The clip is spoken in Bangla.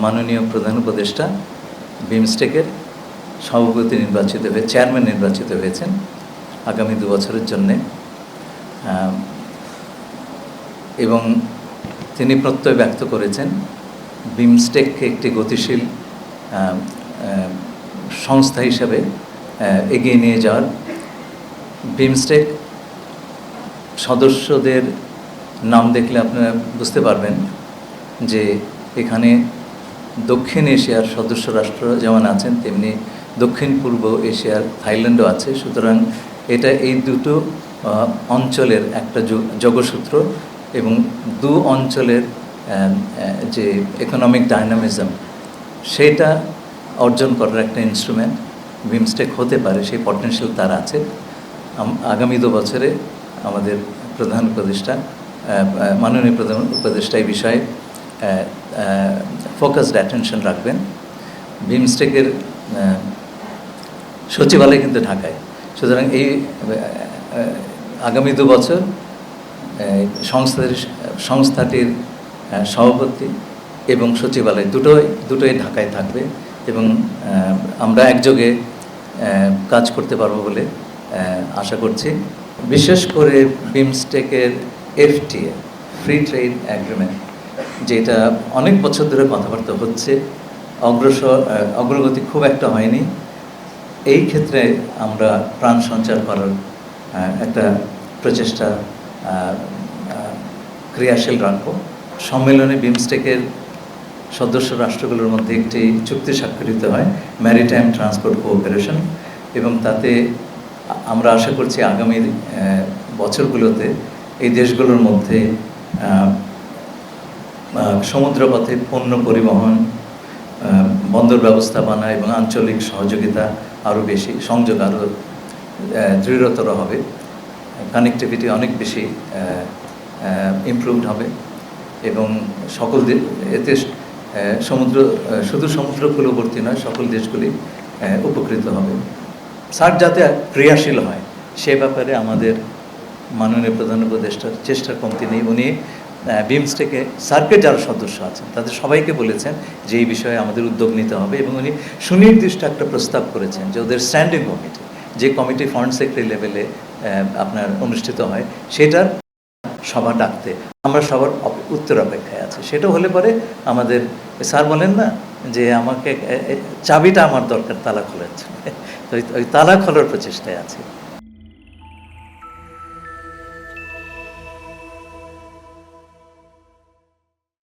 মাননীয় প্রধান উপদেষ্টা বিমস্টেকের সভাপতি নির্বাচিত হয়ে, চেয়ারম্যান নির্বাচিত হয়েছেন আগামী দু বছরের জন্যে। এবং তিনি প্রত্যয় ব্যক্ত করেছেন বিমস্টেককে একটি গতিশীল সংস্থা হিসাবে এগিয়ে নিয়ে যাওয়ার। বিমস্টেক সদস্যদের নাম দেখলে আপনারা বুঝতে পারবেন যে এখানে দক্ষিণ এশিয়ার সদস্য রাষ্ট্র যেমন আছেন, তেমনি দক্ষিণ পূর্ব এশিয়ার থাইল্যান্ডও আছে। সুতরাং এটা এই দুটো অঞ্চলের একটা যোগ- যোগসূত্র এবং দু অঞ্চলের যে ইকোনমিক ডাইনামিজম সেটা অর্জন করার একটা ইনস্ট্রুমেন্ট বিমস্টেক হতে পারে, সেই পটেনশিয়াল তার আছে। আগামী দু বছরে আমাদের প্রধান উপদেষ্টা মাননীয় প্রধান উপদেষ্টা এই বিষয়ে ফোকাসড অ্যাটেনশন রাখবেন। বিমস্টেকের সচিবালয় কিন্তু ঢাকায়। সুতরাং এই আগামী দু বছর সংস্থাটির সংস্থাটির সভাপতি এবং সচিবালয় দুটোই দুটোই ঢাকায় থাকবে এবং আমরা একযোগে কাজ করতে পারব বলে আশা করছি। বিশেষ করে বিমস্টেকের এফটিএ ফ্রি ট্রেড অ্যাগ্রিমেন্ট যেটা অনেক বছর ধরে কথাবার্তা হচ্ছে। অগ্রসর অগ্রগতি খুব একটা হয়নি। এই ক্ষেত্রে আমরা প্রাণ সঞ্চার করার একটা প্রচেষ্টা ক্রিয়াশীল রাখব। সম্মেলনে বিমস্টেকের সদস্য রাষ্ট্রগুলোর মধ্যে একটি চুক্তি স্বাক্ষরিত হয় ম্যারিটাইম ট্রান্সপোর্ট কোঅপারেশন এবং তাতে আমরা আশা করছি আগামী বছরগুলোতে এই দেশগুলোর মধ্যে সমুদ্রপথে পণ্য পরিবহন বন্দর ব্যবস্থাপনা এবং আঞ্চলিক সহযোগিতা আরও বেশি, সংযোগ আরও দৃঢ়তর হবে। কানেক্টিভিটি অনেক বেশি ইমপ্রুভড হবে এবং সকল এতে সমুদ্র শুধু সমুদ্র কূলবর্তী নয়, সকল দেশগুলি উপকৃত হবে। সার্ক যাতে ক্রিয়াশীল হয়, সে ব্যাপারে আমাদের মাননীয় প্রধান উপদেষ্টার চেষ্টার কমতি নেই। উনি বিমস্টেকে সার্কেট যারা সদস্য আছেন, তাদের সবাইকে বলেছেন যে এই বিষয়ে আমাদের উদ্যোগ নিতে হবে এবং উনি সুনির্দিষ্ট একটা প্রস্তাব করেছেন যে ওদের স্ট্যান্ডিং কমিটি, যে কমিটি ফরেন সেক্রেটারি লেভেলে আপনার অনুষ্ঠিত হয়, সেটার সভা ডাকতে আমরা সবার উত্তর অপেক্ষায় আছি। সেটা হলে পরে আমাদের, স্যার বলেন না যে আমাকে চাবিটা আমার দরকার, তালা খোলার জন্য। তো ওই তালা খোলার প্রচেষ্টায় আছে।